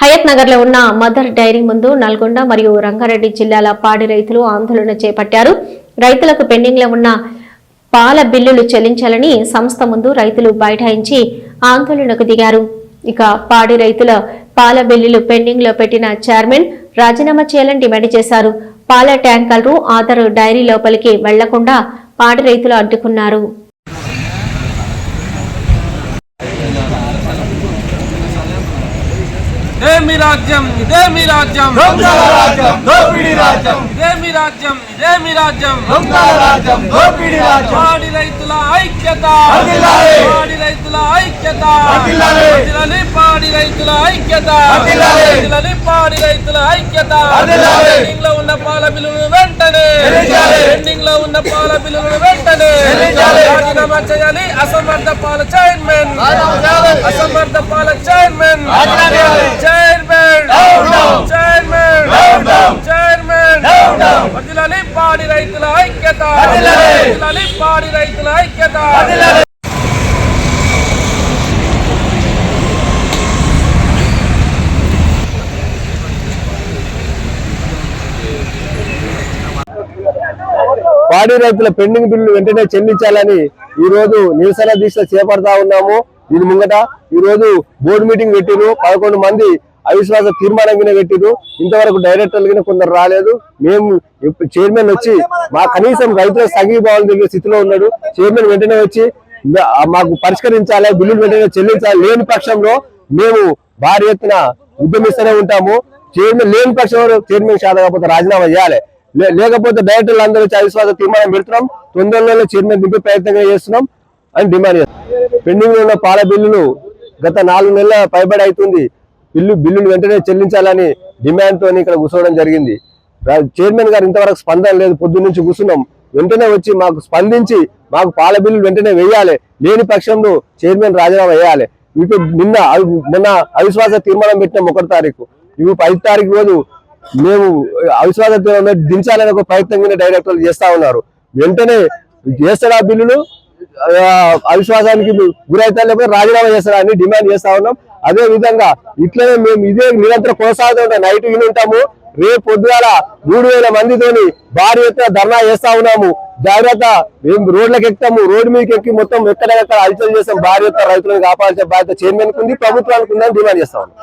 హయత్ నగర్లో ఉన్న mother dairy ముందు నల్గొండ మరియు రంగారెడ్డి జిల్లాల పాడి రైతులు ఆందోళన చేపట్టారు. రైతులకు పెండింగ్లో ఉన్న పాల బిల్లులు చెల్లించాలని సంస్థ ముందు రైతులు బైఠాయించి ఆందోళనకు దిగారు. ఇక పాడి రైతుల పాల బిల్లులు పెండింగ్లో పెట్టిన చైర్మన్ రాజీనామా చేయాలని డిమాండ్ చేశారు. పాల ట్యాంకర్లు ఆధార్ డైరీ లోపలికి వెళ్ళకుండా పాడి రైతులు అడ్డుకున్నారు ఇదే మీ రాజ్యం ఇదే మీ రాజ్యం దొంగల రాజ్యం దోపిడీ రాజ్యం ఇదే మీ రాజ్యం ఇదే మీ రాజ్యం దొంగల రాజ్యం దోపిడీ రాజ్యం పాడి రైతుల ఐక్యత వర్ధిల్లాలి. పాడి రైతుల ఐక్యత వర్ధిల్లాలి. వర్ధిల్లాలి పాడి రైతుల ఐక్యత వర్ధిల్లాలి. వర్ధిల్లాలి పాడి రైతుల ఐక్యత వర్ధిల్లాలి. పెండింగ్లో ఉన్న పాల బిల్లులను వెంటనే చెల్లించాలి. పెండింగ్లో ఉన్న పాల బిల్లులను వెంటనే చెల్లించాలి. రాజీనామా చేయాలి అసమర్థ పాల చైర్మన్ అసమర్థ పాల చైర్మన్ రాజీనామా చేయాలి. Chairman Down, down. Chairman Down, down. Chairman Down, down. వర్ధిల్లాలి పాడి రైతుల ఐక్యత వర్ధిల్లాలి. పాడి రైతుల ఐక్యత పాడి రైతుల పెండింగ్ బిల్లు వెంటనే చెల్లించాలని ఈ రోజు నిరసన దీక్ష చేపడతా ఉన్నాము దీని ముంగట ఈ రోజు బోర్డు మీటింగ్ పెట్టిను పదకొండు మంది అవిశ్వాస తీర్మానం కింద పెట్టిరు ఇంతవరకు డైరెక్టర్లు కింద కొందరు రాలేదు. మేము ఇప్పుడు చైర్మన్ వచ్చి మా కనీసం రైతుల సంఘీభావం తెలియ స్థితిలో ఉన్నాడు. చైర్మన్ వెంటనే వచ్చి మాకు పరిష్కరించాలి? బిల్లులు వెంటనే చెల్లించాలి? లేని పక్షంలో మేము భారీ ఎత్తున ఉద్యమిస్తూనే ఉంటాము. చైర్మన్ లేని పక్షంలో చైర్మన్ శాత కాకపోతే రాజీనామా చేయాలి. లే- లేకపోతే డైరెక్టర్లు అందరూ అవిశ్వాస తీర్మానం పెడుతున్నాం. తొందరలో చైర్మన్ దింపే ప్రయత్నం చేస్తున్నాం అని డిమాండ్ చేస్తాం పెండింగ్లో ఉన్న పాల బిల్లులు గత నాలుగు నెలల పైబడి అవుతుంది. బిల్లు బిల్లులు వెంటనే చెల్లించాలని డిమాండ్తో ఇక్కడ కూర్చోవడం జరిగింది. చైర్మన్ గారు ఇంతవరకు స్పందన లేదు పొద్దు నుంచి కూర్చున్నాం. వెంటనే వచ్చి మాకు స్పందించి మాకు పాల బిల్లులు వెంటనే వేయాలి. లేని పక్షంలో చైర్మన్ రాజీనామా వేయాలి. ఇప్పుడు నిన్న నిన్న అవిశ్వాస తీర్మానం పెట్టినాం ఒకటి తారీఖు. ఇవి ఐదు తారీఖు రోజు మేము అవిశ్వాస తీర్మానం దించాలని ఒక ప్రయత్నం కింద డైరెక్టర్లు చేస్తా ఉన్నారు. వెంటనే చేస్తారా బిల్లులు? అవిశ్వాసానికి గురైతే లేకపోతే రాజీనామా చేస్తారా అని డిమాండ్ చేస్తా ఉన్నాం. అదే విధంగా ఇట్లనే మేము ఇదే నిరంతరం కొనసాగుతూ నైట్ విని ఉంటాము. రేపు పొద్దుగాల మూడు వేల మందితోని భారీ ఎత్తున ధర్నా చేస్తా ఉన్నాము. జాగ్రత్త మేము రోడ్లకు ఎక్కుతాము. రోడ్డు మీదకి ఎక్కి మొత్తం ఎక్కడెక్కడ అలచలు చేస్తాం. భారీ ఎత్తున రైతులను కాపాడాల్సిన బాధ్యత చైర్మన్ కుంది ప్రభుత్వానికి ఉందని డిమాండ్ చేస్తా ఉన్నాం.